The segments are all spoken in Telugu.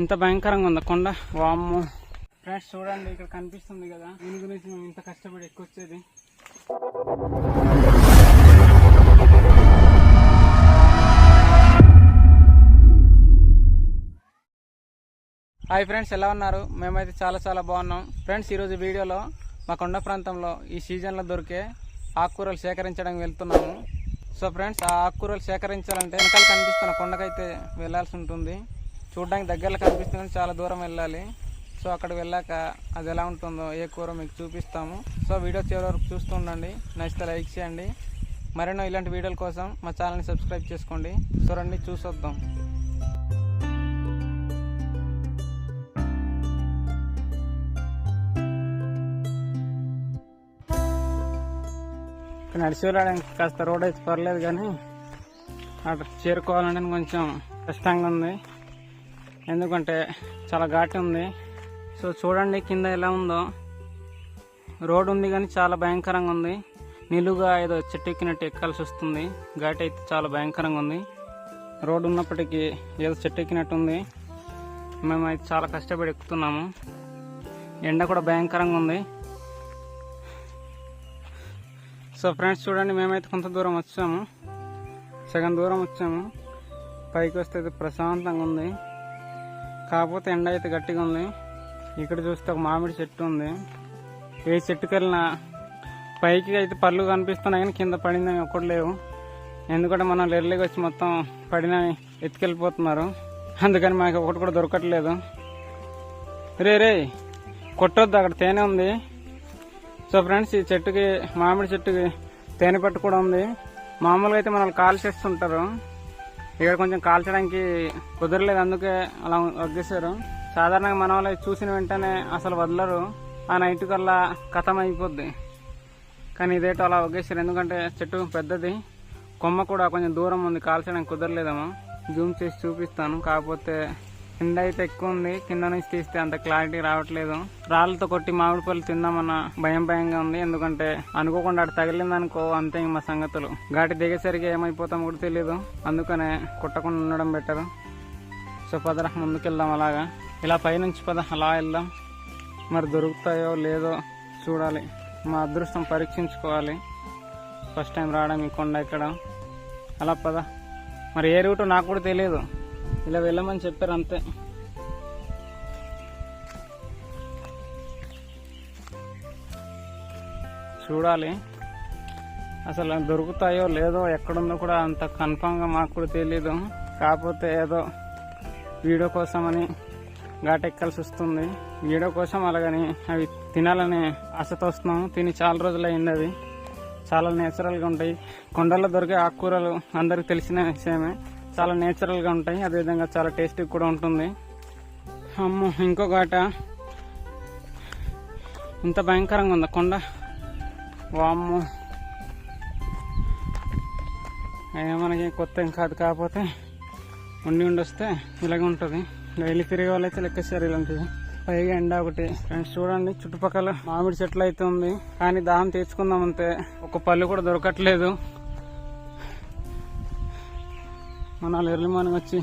ఇంత భయంకరంగా ఉంది కొండ? వామ్ము. ఫ్రెండ్స్ చూడండి ఇక్కడ కనిపిస్తుంది కదా. దీని గురించి మేము ఇంత కష్టపడి ఎక్కువచ్చేది. హాయ్ ఫ్రెండ్స్ ఎలా ఉన్నారు? మేమైతే చాలా చాలా బాగున్నాం. ఫ్రెండ్స్ ఈరోజు వీడియోలో మా కొండ ప్రాంతంలో ఈ సీజన్లో దొరికే ఆకుకూరలు సేకరించడానికి వెళ్తున్నాము. సో ఫ్రెండ్స్ ఆ ఆకుకూరలు సేకరించాలంటే వెనకాల కనిపిస్తున్న కొండకైతే వెళ్ళాల్సి ఉంటుంది. చూడడానికి దగ్గరలో కనిపిస్తుంది చాలా దూరం వెళ్ళాలి. సో అక్కడ వెళ్ళాక అది ఎలా ఉంటుందో ఏ కూర మీకు చూపిస్తాము. సో వీడియో చివరి వరకు చూస్తూ ఉండండి. నచ్చితే లైక్ చేయండి. మరెన్నో ఇలాంటి వీడియోల కోసం మా ఛానల్ని సబ్స్క్రైబ్ చేసుకోండి. సో రండి చూసొద్దాం. ఇక్కడ నడిచి వెళ్ళడానికి కాస్త రోడ్ అయితే పర్లేదు కానీ అక్కడ చేరుకోవాలంటే కొంచెం కష్టంగా ఉంది. ఎందుకంటే చాలా ఘాటు ఉంది. సో చూడండి కింద ఎలా ఉందో. రోడ్ ఉంది కానీ చాలా భయంకరంగా ఉంది. నిలువుగా ఏదో చెట్టు ఎక్కినట్టు ఎక్కాల్సి వస్తుంది. ఘాట్ అయితే చాలా భయంకరంగా ఉంది. రోడ్ ఉన్నప్పటికీ ఏదో చెట్టు ఎక్కినట్టు ఉంది. మేము అయితే చాలా కష్టపడి ఎక్కుతున్నాము. ఎండ కూడా భయంకరంగా ఉంది. సో ఫ్రెండ్స్ చూడండి మేమైతే కొంత దూరం వచ్చాము. సగం దూరం వచ్చాము. పైకి వస్తే అయితే ప్రశాంతంగా ఉంది. కాకపోతే ఎండ అయితే గట్టిగా ఉంది. ఇక్కడ చూస్తే ఒక మామిడి చెట్టు ఉంది. ఏ చెట్టుకి వెళ్ళినా పైకి అయితే పళ్ళు కనిపిస్తున్నాయి కానీ కింద పడిందని ఒకటి లేవు. ఎందుకంటే మనం ఎర్లీగా వచ్చి మొత్తం పడిన ఎత్తుకెళ్ళిపోతున్నారు. అందుకని మాకు ఒకటి కూడా దొరకట్లేదు. రే రే కొట్టొద్దు అక్కడ తేనె ఉంది. సో ఫ్రెండ్స్ ఈ చెట్టుకి మామిడి చెట్టుకి తేనె పట్టు కూడా ఉంది. మామూలుగా అయితే మనల్ని కాల్ చేస్తుంటారు ఇక్కడ కొంచెం కాల్చడానికి కుదరలేదు అందుకే అలా వగ్గేశారు సాధారణంగా మన వాళ్ళు చూసిన వెంటనే అసలు వదలరు. ఆ నైట్ కల్లా కథం అయిపోద్ది కానీ ఇదేటో అలా వగ్గేశారు ఎందుకంటే చెట్టు పెద్దది. కొమ్మ కూడా కొంచెం దూరం ఉంది. కాల్చడానికి కుదరలేదేమో. జూమ్ చేసి చూపిస్తాను. కాకపోతే కింద అయితే ఎక్కువ ఉంది కింద నుంచి తీస్తే అంత క్లారిటీ రావట్లేదు. రాళ్ళతో కొట్టి మామిడి పళ్ళు తిందామన్న భయం భయంగా ఉంది. ఎందుకంటే అనుకోకుండా అటు తగిలింది అనుకో అంతే మా సంగతులు. ఘాటి దిగేసరికి ఏమైపోతాం కూడా తెలియదు అందుకనే కుట్టకుండా ఉండడం బెటర్ సో పదర ముందుకెళ్దాం అలాగా. ఇలా పైనుంచి పద అలా వెళ్దాం. మరి దొరుకుతాయో లేదో చూడాలి. మా అదృష్టం పరీక్షించుకోవాలి. ఫస్ట్ టైం రావడం ఈ కొండ ఇక్కడ అలా పద. మరి ఏ రూటు నాకు కూడా తెలియదు ఇలా వెళ్ళమని చెప్పారు అంతే. చూడాలి. అసలు దొరుకుతాయో లేదో ఎక్కడుందో కూడా అంత కన్ఫామ్గా మాకు కూడా తెలియదు కాకపోతే ఏదో వీడియో కోసమని ఘాటెక్కాల్సి వస్తుంది. వీడియో కోసం అలాగని అవి తినాలని ఆశతో వస్తున్నాము తిని చాలా రోజులు అయింది అవి చాలా నేచురల్గా ఉంటాయి. కొండల్లో దొరికే ఆకుకూరలు అందరికి తెలిసిన విషయమే. చాలా నేచురల్గా ఉంటాయి. అదేవిధంగా చాలా టేస్టీ కూడా ఉంటుంది. అమ్మో ఇంకొక ఆట. ఇంత భయంకరంగా ఉంది కొండ? వామ్మో. అయినా మనకి కొత్త ఏం కాదు. కాకపోతే ఉండి ఉండి వస్తే ఇలాగే ఉంటుంది. డైలీ తిరిగే అయితే లెక్కేసారు ఇలాంటివి. పైగా ఎండ ఒకటి. ఫ్రెండ్స్ చూడండి చుట్టుపక్కల మామిడి చెట్లు అయితే ఉంది. కానీ దాహం తీర్చుకుందాం అంతే. ఒక పళ్ళు కూడా దొరకట్లేదు. మన వాళ్ళు ఎర్లీ మార్నింగ్ వచ్చి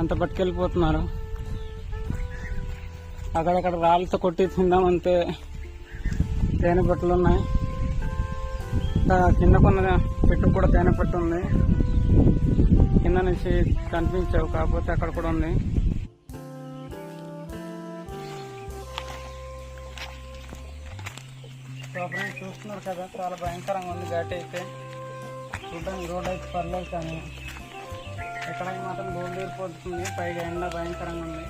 అంత పట్టుకెళ్ళిపోతున్నారు. అక్కడక్కడ రాళ్ళతో కొట్టి తిందామంటే తేనె పట్టులు ఉన్నాయి. కింద కొన్న చెట్టు కూడా తేనె పట్టు ఉంది. కింద నుంచి కనిపించావు కాకపోతే అక్కడ కూడా ఉంది. సో ఫ్రెండ్స్ చూస్తున్నారు కదా చాలా భయంకరంగా ఉంది ఘాటి అయితే. చూడడానికి రోడ్ అయితే పర్లేదు కానీ ఎక్కడికి మాత్రం గోల్డ్ తీరిపోతుంది పైగా ఎండ భయంకరంగా ఉంది.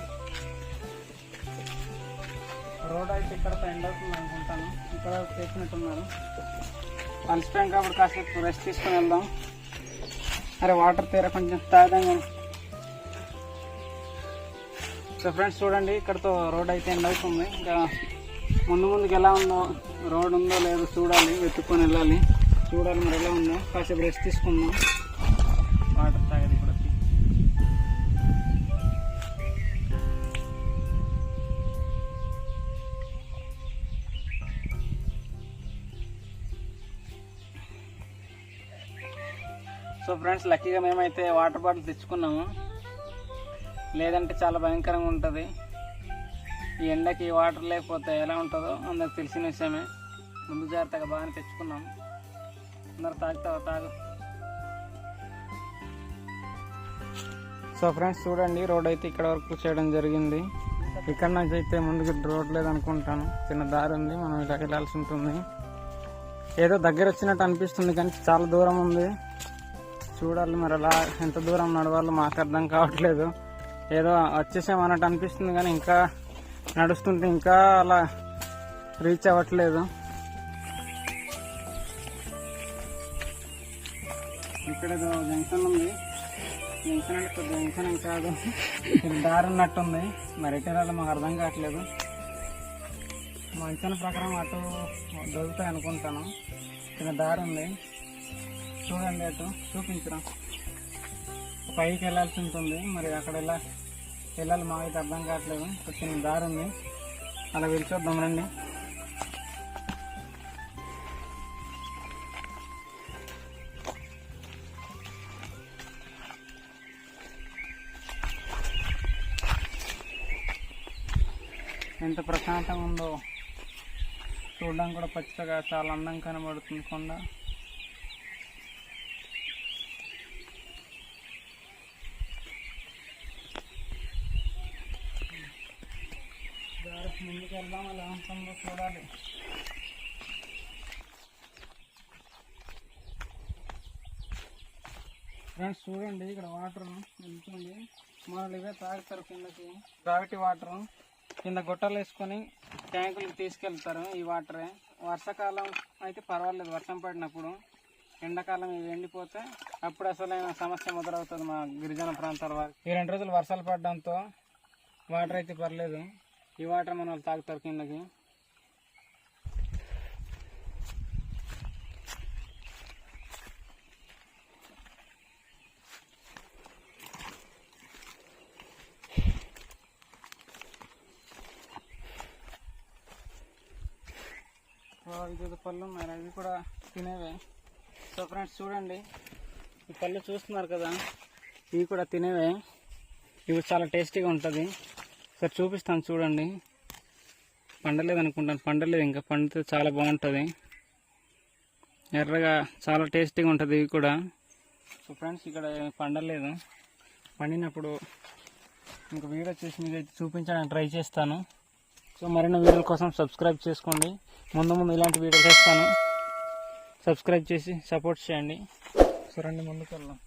రోడ్ అయితే ఇక్కడ ఎండ్ అవుతుంది అనుకుంటాను. ఇక్కడ చేసినట్టున్నారు. అలసిపోయాం కాబట్టి కాసేపు రెస్ట్ తీసుకొని వెళ్దాం. అరే వాటర్ తీర కొంచెం తాగదాం సో ఫ్రెండ్స్ చూడండి ఇక్కడతో రోడ్ అయితే ఎండ్ అవుతుంది. ఇంకా ముందు ముందుకు ఎలా ఉందో రోడ్ ఉందో లేదో చూడాలి వెతుక్కొని వెళ్ళాలి. చూడాలి మరి ఎలా ఉందో. కాసేపు రెస్ట్ తీసుకుందాం. వాటర్ తాగేది కూడా సో ఫ్రెండ్స్ లక్కీగా మేమైతే వాటర్ బాటిల్ తెచ్చుకున్నాము. లేదంటే చాలా భయంకరంగా ఉంటుంది. ఈ ఎండకి వాటర్ లేకపోతే ఎలా ఉంటుందో అందరికి తెలిసిన విషయమే. ముందు జాగ్రత్తగా బాగానే తెచ్చుకున్నాం తాగు సో ఫ్రెండ్స్ చూడండి రోడ్ అయితే ఇక్కడ వరకు చేయడం జరిగింది. ఇక్కడ నుంచి అయితే ముందుకు రోడ్ లేదనుకుంటాను చిన్న దారి ఉంది మనం ఇలా వెళ్ళాల్సి ఉంటుంది. ఏదో దగ్గర వచ్చినట్టు అనిపిస్తుంది కానీ చాలా దూరం ఉంది. చూడాలి మరి అలా ఎంత దూరం నడవాలో మాకు అర్థం కావట్లేదు. ఏదో వచ్చేసామన్నట్టు అనిపిస్తుంది కానీ ఇంకా నడుస్తుంటే ఇంకా అలా రీచ్ అవ్వట్లేదు. ఇక్కడ జంక్షన్ ఉంది. జంక్షన్ అంటే జంక్షన్ కాదు. దారి ఉన్నట్టుంది మరి ఎటు వెళ్ళాలో మాకు అర్థం కావట్లేదు. మా అంచనా ప్రకారం అటు దొరుకుతాయి అనుకుంటాను. చిన్న దారి ఉంది. చూడండి అటు చూపించరా. పైకి వెళ్ళాల్సి ఉంటుంది. మరి అక్కడ ఎలా వెళ్ళాలి మాకైతే అర్థం కావట్లేదు. చిన్న దారి ఉంది. అలా వెళ్ళి చూద్దాం రండి. ఎంత ప్రశాంతంగా ఉందో చూడడానికి కూడా పచ్చగా చాలా అందంగా కనబడుతుంది కొండ. ముందుకు వెళ్దాం అలా ఉంటుందో చూడాలి. ఫ్రెండ్స్ చూడండి ఇక్కడ వాటర్ వెళ్తుంది మనల్ని ఇవే తాగుతారు కిందకి. Gravity water. కింద గుట్టలు వేసుకొని ట్యాంకులకు తీసుకెళ్తారు ఈ వాటరే. వర్షాకాలం అయితే పర్వాలేదు వర్షం పడినప్పుడు. ఎండాకాలం ఇవి ఎండిపోతే అప్పుడు అసలైన సమస్య మొదలవుతుంది మా గిరిజన ప్రాంతాల వారికి. ఈ రెండు రోజులు వర్షాలు పడడంతో వాటర్ అయితే పర్లేదు. ఈ వాటర్ మన వాళ్ళు తాగుతారు కిందకి. ఇది పళ్ళు ఉన్నాయి అవి కూడా తినేవే. సో ఫ్రెండ్స్ చూడండి. ఈ పళ్ళు చూస్తున్నారు కదా ఇవి కూడా తినేవే. ఇవి చాలా టేస్టీగా ఉంటుంది. సరే చూపిస్తాను చూడండి. పండలేదు అనుకుంటాను పండలేదు ఇంకా. పండితే చాలా బాగుంటుంది. ఎర్రగా చాలా టేస్టీగా ఉంటుంది ఇవి కూడా. సో ఫ్రెండ్స్ ఇక్కడ పండలేదు. పండినప్పుడు ఇంకా వీడియో చేసి మీకు అయితే చూపించడానికి ట్రై చేస్తాను. సో మరిన్ని వీడియోల కోసం సబ్స్క్రైబ్ చేసుకోండి. ముందు ముందు ఇలాంటి వీడియోలు చేస్తాను. సబ్స్క్రైబ్ చేసి సపోర్ట్ చేయండి. సో రండి ముందుకు వెళ్దాం.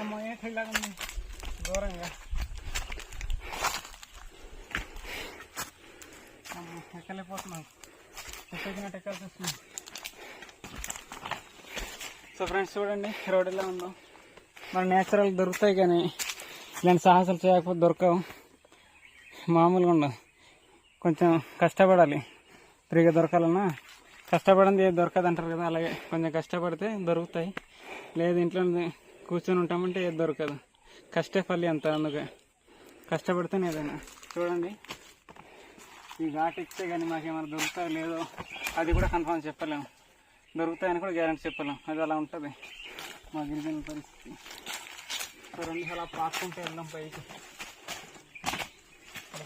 అమ్మ ఏ ఘోరంగా ఎక్కలేకపోతున్నాం ఎక్కినట్టు ఎక్కాల్సి వస్తుంది. సో ఫ్రెండ్స్ చూడండి రోడ్ ఎలా ఉందో. మన నేచురల్ దొరుకుతాయి కానీ ఇలాంటి సాహసాలు చేయకపోతే దొరకవు. మామూలుగా ఉండవు. కొంచెం కష్టపడాలి. ఫ్రీగా దొరకాలన్నా కష్టపడింది ఏది దొరకదు అంటారు కదా అలాగే కొంచెం కష్టపడితే దొరుకుతాయి. లేదు ఇంట్లో కూర్చొని ఉంటామంటే ఏది దొరకదు. కష్టే ఫలి అంత అందుకే. కష్టపడితేనే ఏదైనా. చూడండి. ఈ ఘాట్ ఇస్తే కానీ మాకేమైనా దొరుకుతాయో లేదో అది కూడా కన్ఫర్మ్ చెప్పలేము. దొరుకుతాయని కూడా గ్యారంటీ చెప్పలేం అది అలా ఉంటుంది. మా గిరిజన పరిస్థితి. సో రెండు అలా పాక్కుంటే వెళ్ళాం పైకి.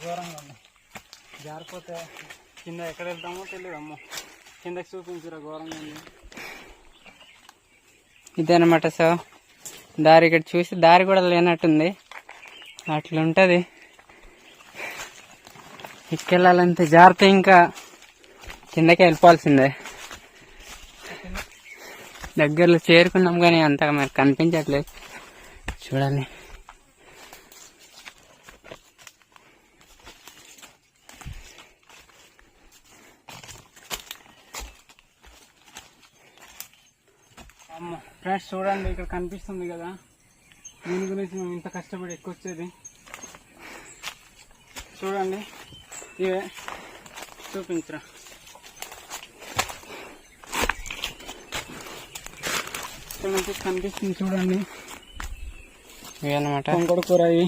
ఘోరంగా ఉంది. జారిపోతే కింద ఎక్కడ వెళ్తామో తెలియదు అమ్మ. కిందకి చూపించురా ఘోరంగా ఉంది. ఇదేనమాట సో దారి ఇక్కడ చూసి దారి కూడా లేనట్టుంది. అట్లుంటుంది. ఎక్కెళ్ళాలంటే జాగ్రత్త ఇంకా కిందకి వెళ్ళిపోవాల్సిందే. దగ్గరలో చేరుకున్నాం కానీ అంతగా మనకు కనిపించట్లేదు. చూడండి. ఫ్రెండ్స్ చూడండి ఇక్కడ కనిపిస్తుంది కదా. దీని గురించి మేము ఇంత కష్టపడి ఎక్కువ వచ్చేది. చూడండి. ఇవే. చూపించరా. ఇక్కడ నుంచి కనిపిస్తుంది చూడండి. ఇవన్నమాట. కొంగడు కూర ఇవి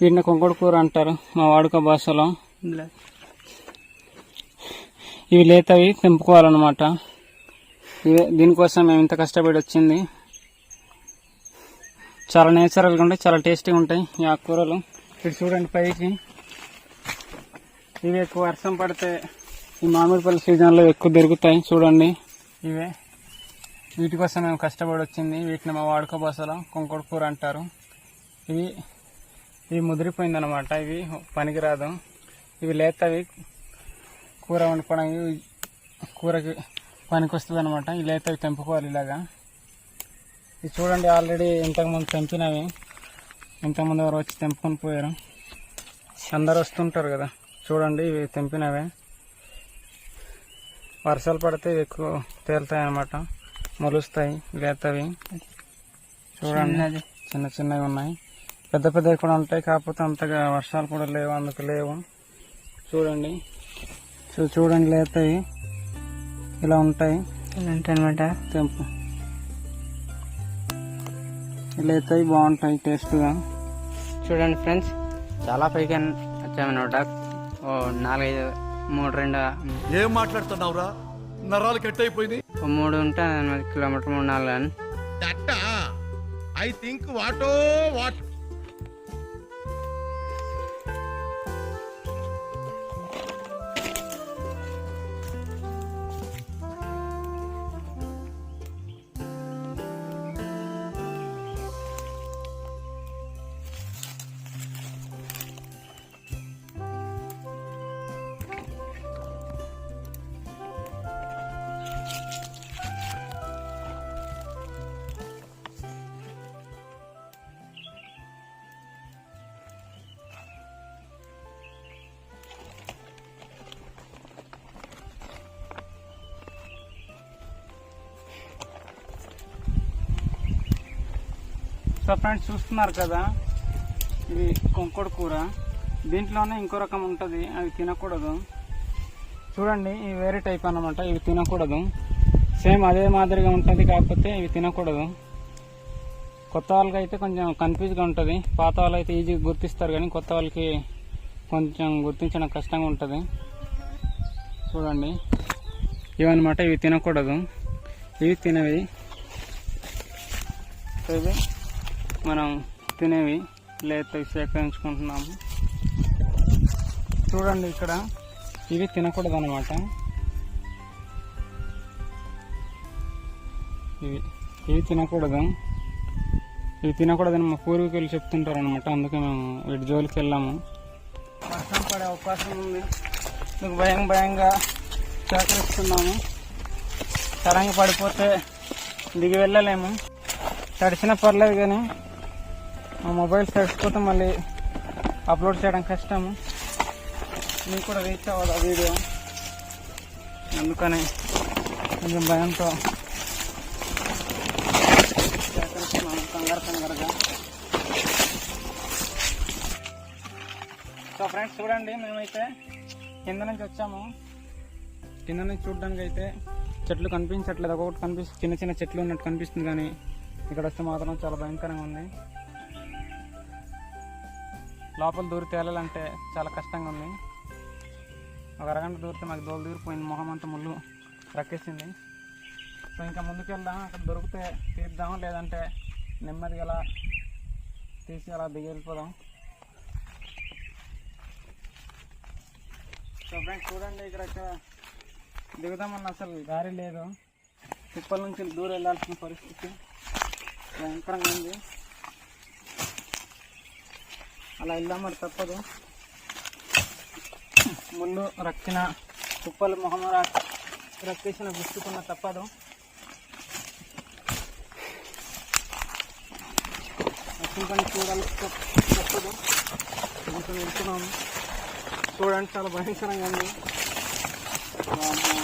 వీటిని కొంకడు కూర అంటారు మా వాడుక భాషలో. ఇవి లేతవి తెంపుకోవాలన్నమాట. ఇవే దీనికోసం మేము ఇంత కష్టపడి వచ్చింది. చాలా నేచురల్గా ఉంటాయి చాలా టేస్టీగా ఉంటాయి ఈ ఆకుకూరలు. ఇటు చూడండి పైకి. ఇవి ఎక్కువ వర్షం పడితే ఈ మామిడిపల్లి సీజన్లో ఎక్కువ దొరుకుతాయి. చూడండి. ఇవే. వీటి కోసం మేము కష్టపడి వచ్చింది. వీటిని మా వాడుక కొంకుడు కూర అంటారు. ఇవి ఇవి ముదిరిపోయిందనమాట ఇవి పనికిరాదు. ఇవి లేతవి. కూర వండుకోవడానికి కూరకి పనికి వస్తుంది అనమాట ఈ లేతవి తెంపుకోవాలి ఇలాగా. ఇది చూడండి ఆల్రెడీ ఇంతకుముందు తెంపినవి. ఇంతకుముందు ఎవరు వచ్చి తెంపుకొని పోయారు. అందరు వస్తుంటారు కదా. చూడండి ఇవి తెంపినవే. వర్షాలు పడితే ఎక్కువ తేలుతాయి అనమాట మొలుస్తాయి లేతవి చూడండి. చిన్న చిన్నవి ఉన్నాయి. పెద్ద పెద్దవి కూడా ఉంటాయి కాకపోతే అంతగా వర్షాలు కూడా లేవు అందుకు లేవు. చూడండి. చూ చూడండి లేతాయి ఇలా ఉంటాయి. అనమాట తెంపు. లేతాయి బాగుంటాయి టేస్ట్గా. చూడండి ఫ్రెండ్స్ చాలా పైకి వచ్చామన్నమాట. ఓ నాలుగైదు మూడు రెండు. ఏం మాట్లాడుతున్నావురా? నరాలు కట్ అయిపోయింది ఓ మూడు ఉంటే ఎనిమిది కిలోమీటర్ మూడు నాలుగు అని. That I think వాటో what? So friends చూస్తున్నారు కదా? ఇది కొంకుడు కూర. దీంట్లోనే ఇంకో రకం ఉంటుంది అది తినకూడదు. చూడండి ఇవి వేరే టైప్ అనమాట ఇవి తినకూడదు. సేమ్ అదే మాదిరిగా ఉంటుంది కాకపోతే ఇవి తినకూడదు. కొత్త వాళ్ళకి అయితే కొంచెం కన్ఫ్యూజ్గా ఉంటుంది. పాత వాళ్ళు అయితే ఈజీగా గుర్తిస్తారు కానీ కొత్త వాళ్ళకి కొంచెం గుర్తించడం కష్టంగా ఉంటుంది. చూడండి. ఇవన్నమాట ఇవి తినకూడదు. ఇవి తినవి. ఇవి మనం తినేవి లేత సేకరించుకుంటున్నాము. చూడండి ఇక్కడ ఇవి తినకూడదు అనమాట ఇవి ఇవి తినకూడదు. ఇవి తినకూడదని మా పూర్వీకులు చెప్తుంటారు అనమాట అందుకే మేము వీటి జోలికి వెళ్ళాము. వర్షం పడే అవకాశం ఉంది. మీకు భయం భయంగా సేకరిస్తున్నాము. సడన్గా పడిపోతే దిగి వెళ్ళలేము. తడిచినా పర్లేదు కానీ మా మొబైల్ తడిచిపోతే మళ్ళీ అప్లోడ్ చేయడం కష్టము మీకు కూడా రీచ్ అవ్వదు ఆ వీడియో అందుకని కొంచెం భయంతో సేకరిస్తున్నాము కంగారు కంగారుగా సో ఫ్రెండ్స్ చూడండి మేమైతే కింద నుంచి వచ్చాము. కింద నుంచి చూడడానికి అయితే చెట్లు కనిపించట్లేదు. ఒక్కొక్కటి కనిపిస్తుంది చిన్న చిన్న చెట్లు ఉన్నట్టు కనిపిస్తుంది కానీ ఇక్కడ వస్తే మాత్రం చాలా భయంకరంగా ఉన్నాయి లోపల దూరి తేలాలంటే చాలా కష్టంగా ఉంది. ఒక అరగంట దూరితే మాకు దోలు దూరిపోయింది మొహం అంతా ముళ్ళు రక్కేసింది. సో ఇంకా ముందుకు వెళ్దాం అక్కడ దొరికితే తీద్దాం. లేదంటే నెమ్మదిగా అలా తీసి అలా దిగిపోదాం సో ఫ్రెండ్స్ చూడండి ఇక్కడ ఇక్కడ దిగుదామన్న అసలు దారి లేదు. తిప్పల నుంచి దూరం వెళ్ళాల్సిన పరిస్థితి. భయంకరంగా ఉంది. అలా వెళ్దాం మరి తప్పదు. ముళ్ళు రక్కిన కుప్పలు మొహం రక్కేసిన గుర్తుకున్న తప్పదు. రక్షించని చూడాలి. తప్పదు. కొంచెం వెళ్తున్నాము చూడండి చాలా భయంకరంగా ఉంది. వామ్మో,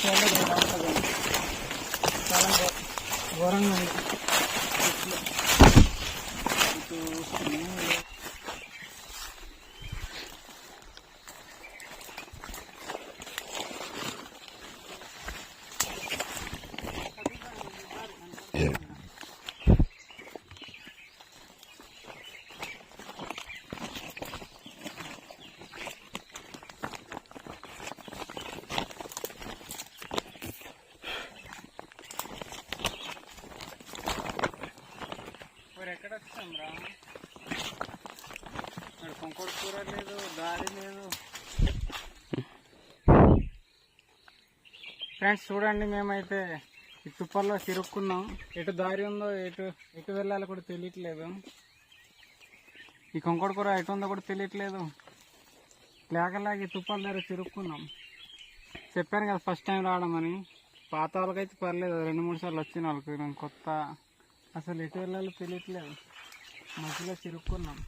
చాలా ఘోరంగా ఉంది ఇట్లు. ఇటు వస్తుంది. కొంకోడు కూర లేదు దారి లేదు ఫ్రెండ్స్ చూడండి మేమైతే ఈ తుప్పల్లో తిరుక్కున్నాం. ఎటు దారి ఉందో ఎటు ఎటు వెళ్ళాలో కూడా తెలియట్లేదు. ఈ కొంకోడు కూర ఎటు ఉందో కూడా తెలియట్లేదు. లేకలాగి తుప్పల దగ్గర తిరుక్కున్నాం. చెప్పాను కదా ఫస్ట్ టైం రావడమని పాత వాళ్ళకైతే పర్లేదు రెండు మూడు సార్లు వచ్చిన వాళ్ళకి. నేను కొత్త అసలు ఎటు వెళ్ళాలో తెలియట్లేదు. మధ్యలో తిరుక్కున్నాం.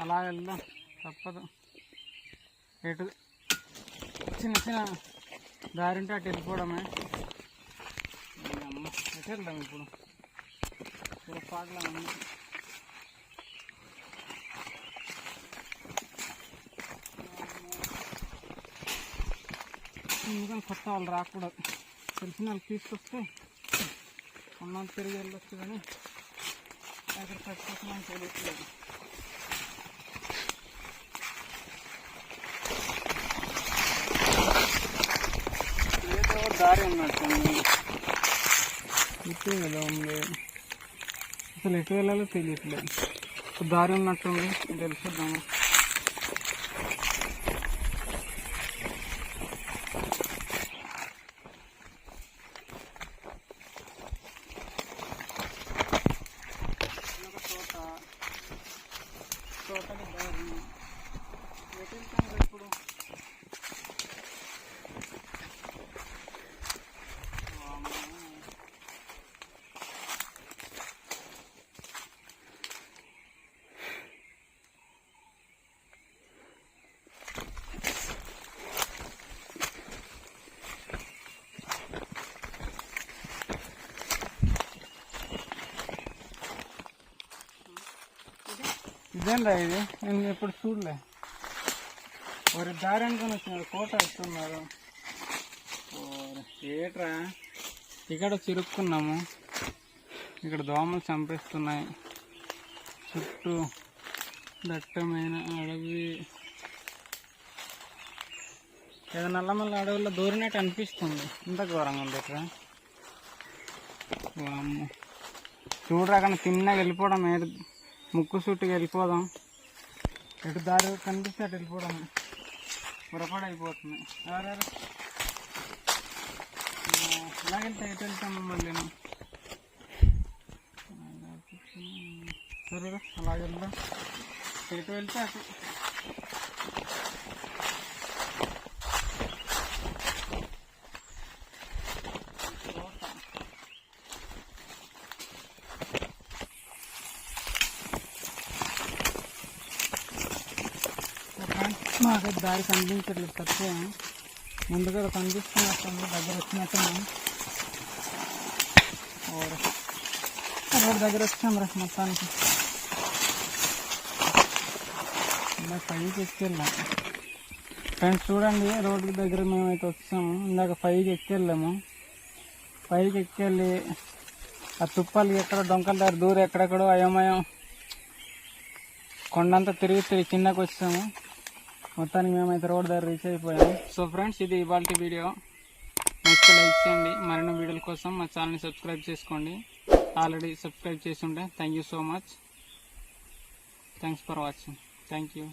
అలా వెళ్దాం తప్పదు. ఎటు చిన్న చిన్న దారి ఉంటే అటు వెళ్ళిపోవడమే. ఈ అమ్మ, ఎటు వెళ్దాం ఇప్పుడు పాటలా ఎందుకని కొత్త వాళ్ళు రాకూడదు. తెలిసిన వాళ్ళు తీసుకొస్తే ఉన్నంత తిరిగి వెళ్ళొచ్చు కానీ అక్కడ చచ్చిపోతున్నాం తెలియట్లేదు దారి ఉన్నట్టుంది. ఇటే కదా ఉంది అసలు ఎటు వెళ్ళాలో తెలియట్లేదు. దారి ఉన్నట్టుంది. తెలుసుద్దాము ఒక తోట తోటకి దారి ఎటు వెళ్తాం ఇప్పుడు ఇదేంరా ఇది? నేను ఎప్పుడు చూడలే. వారి దారి అనుకుని వచ్చినారు కోట వస్తున్నారు. ఏట్రా? ఇక్కడ చిరుక్కున్నాము. ఇక్కడ దోమలు చంపేస్తున్నాయి. చుట్టూ దట్టమైన అడవి. ఏదో నల్లమల్ల అడవిలో దూరినట్టు అనిపిస్తుంది. ఇంత ఘోరంగా ఉంది ఇక్కడ చూడరా కానీ తిన్నగా వెళ్ళిపోవడం ఏది ముక్కు సుట్టుకు వెళ్ళిపోదాం. ఎటు దారి కనిపిస్తే అటు వెళ్ళిపోవడం పొరపాటు అయిపోతుంది. ఎవరెవరు ఎటు వెళ్తాము మళ్ళీ సరే అలాగే వెళ్దాం ఎటు వెళ్తే అటు మాకు దారి కనిపించట్లేదు తక్కువ. ముందుగా కనిపిస్తున్నట్టుంది దగ్గర వచ్చినట్టు రోడ్ దగ్గర వచ్చాం రా మొత్తానికి. ఇలా పైకి ఎక్కెళ్ళాం. ఫ్రెండ్స్ చూడండి రోడ్డు దగ్గర మేమైతే వచ్చాము. ఇందాక పైకి ఎక్కెళ్ళాము. పైకి ఎక్కెళ్ళి ఆ తుప్పాలు ఎక్కడ డొంకల దగ్గర దూరం ఎక్కడెక్కడో అయోమయం కొండంతా తిరిగి తిరిగి కిందకు వచ్చాము. మొత్తానికి మేమైతే రోడ్ దగ్గర రీచ్ అయిపోయాము సో ఫ్రెండ్స్ ఇది ఇవాళ వీడియో. నెక్స్ట్ లైక్ చేయండి. మరిన్ని వీడియోల కోసం మా ఛానల్ని సబ్స్క్రైబ్ చేసుకోండి. ఆల్రెడీ సబ్స్క్రైబ్ చేసి ఉంటే thank you so much thanks for watching thank you